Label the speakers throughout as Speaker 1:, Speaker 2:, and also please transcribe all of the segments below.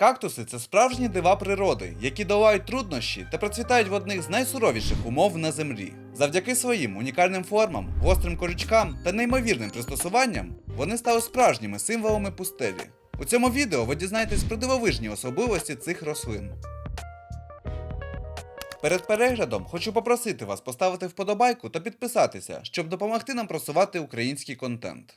Speaker 1: Кактуси це справжні дива природи, які долають труднощі та процвітають в одних з найсуровіших умов на землі. Завдяки своїм унікальним формам, гострим корючкам та неймовірним пристосуванням вони стали справжніми символами пустелі. У цьому відео ви дізнаєтесь про дивовижні особливості цих рослин. Перед переглядом хочу попросити вас поставити вподобайку та підписатися, щоб допомогти нам просувати український контент.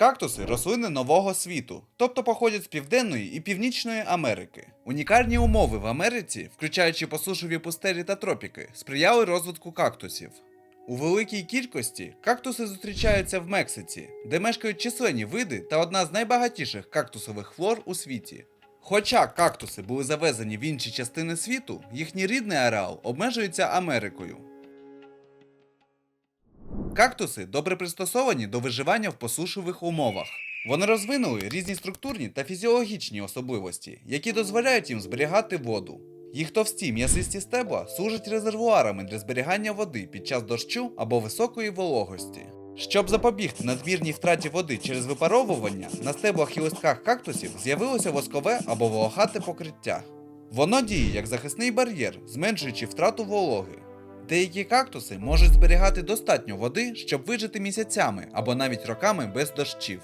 Speaker 1: Кактуси рослини нового світу, тобто походять з Південної і Північної Америки. Унікальні умови в Америці, включаючи посушові пустелі та тропіки, сприяли розвитку кактусів. У великій кількості кактуси зустрічаються в Мексиці, де мешкають численні види та одна з найбагатіших кактусових флор у світі. Хоча кактуси були завезені в інші частини світу, їхній рідний ареал обмежується Америкою. Кактуси добре пристосовані до виживання в посушливих умовах. Вони розвинули різні структурні та фізіологічні особливості, які дозволяють їм зберігати воду. Їх товсті м'ясисті стебла служать резервуарами для зберігання води під час дощу або високої вологості. Щоб запобігти надмірній втраті води через випаровування, на стеблах і листках кактусів з'явилося воскове або волохате покриття. Воно діє як захисний бар'єр, зменшуючи втрату вологи. Деякі кактуси можуть зберігати достатньо води, щоб вижити місяцями або навіть роками без дощів.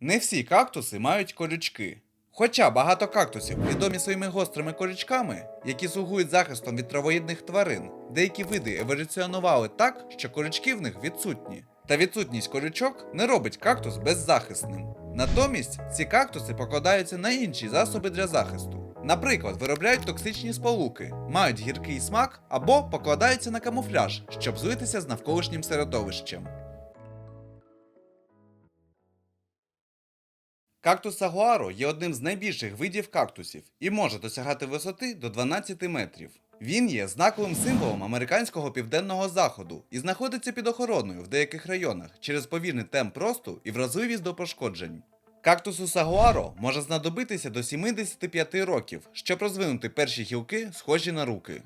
Speaker 1: Не всі кактуси мають колючки. Хоча багато кактусів відомі своїми гострими колючками, які слугують захистом від травоїдних тварин, деякі види еволюціонували так, що колючки в них відсутні. Та відсутність колючок не робить кактус беззахисним. Натомість ці кактуси покладаються на інші засоби для захисту. Наприклад, виробляють токсичні сполуки, мають гіркий смак або покладаються на камуфляж, щоб злитися з навколишнім середовищем. Кактус сагуаро є одним з найбільших видів кактусів і може досягати висоти до 12 метрів. Він є знаковим символом американського південного заходу і знаходиться під охороною в деяких районах через повільний темп росту і вразливість до пошкоджень. Кактусу сагуаро може знадобитися до 75 років, щоб розвинути перші гілки, схожі на руки.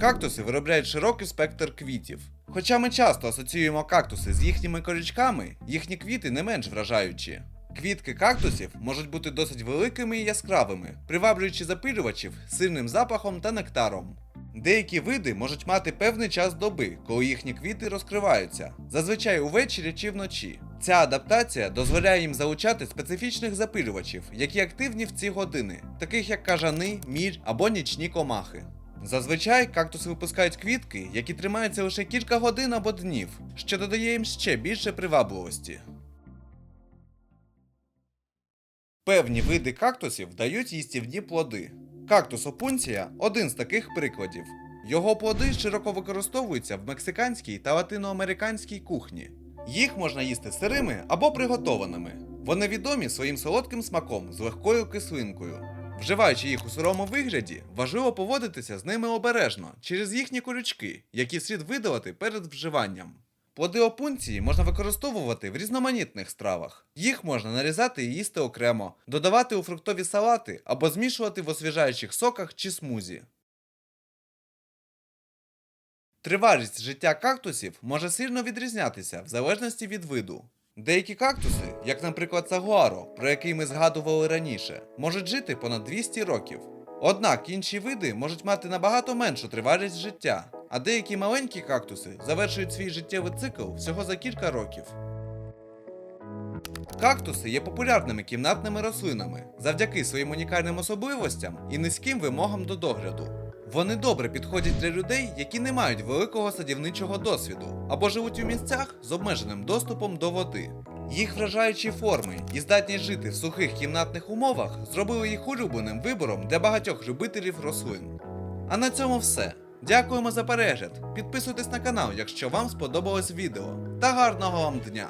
Speaker 1: Кактуси виробляють широкий спектр квітів. Хоча ми часто асоціюємо кактуси з їхніми корючками, їхні квіти не менш вражаючі. Квітки кактусів можуть бути досить великими і яскравими, приваблюючи запилювачів сильним запахом та нектаром. Деякі види можуть мати певний час доби, коли їхні квіти розкриваються, зазвичай увечері чи вночі. Ця адаптація дозволяє їм залучати специфічних запилювачів, які активні в ці години, таких як кажани, міль або нічні комахи. Зазвичай кактуси випускають квітки, які тримаються лише кілька годин або днів, що додає їм ще більше привабливості. Певні види кактусів дають їстівні плоди. Кактус опунція один з таких прикладів. Його плоди широко використовуються в мексиканській та латиноамериканській кухні. Їх можна їсти сирими або приготованими. Вони відомі своїм солодким смаком з легкою кислинкою. Вживаючи їх у сирому вигляді, важливо поводитися з ними обережно через їхні колючки, які слід видалити перед вживанням. Плоди опунції можна використовувати в різноманітних стравах. Їх можна нарізати і їсти окремо, додавати у фруктові салати або змішувати в освіжаючих соках чи смузі. Тривалість життя кактусів може сильно відрізнятися в залежності від виду. Деякі кактуси, як наприклад сагуаро, про який ми згадували раніше, можуть жити понад 200 років. Однак інші види можуть мати набагато меншу тривалість життя, а деякі маленькі кактуси завершують свій життєвий цикл всього за кілька років. Кактуси є популярними кімнатними рослинами завдяки своїм унікальним особливостям і низьким вимогам до догляду. Вони добре підходять для людей, які не мають великого садівничого досвіду або живуть у місцях з обмеженим доступом до води. Їх вражаючі форми і здатність жити в сухих кімнатних умовах зробили їх улюбленим вибором для багатьох любителів рослин. А на цьому все. Дякуємо за перегляд. Підписуйтесь на канал, якщо вам сподобалось відео. Та гарного вам дня!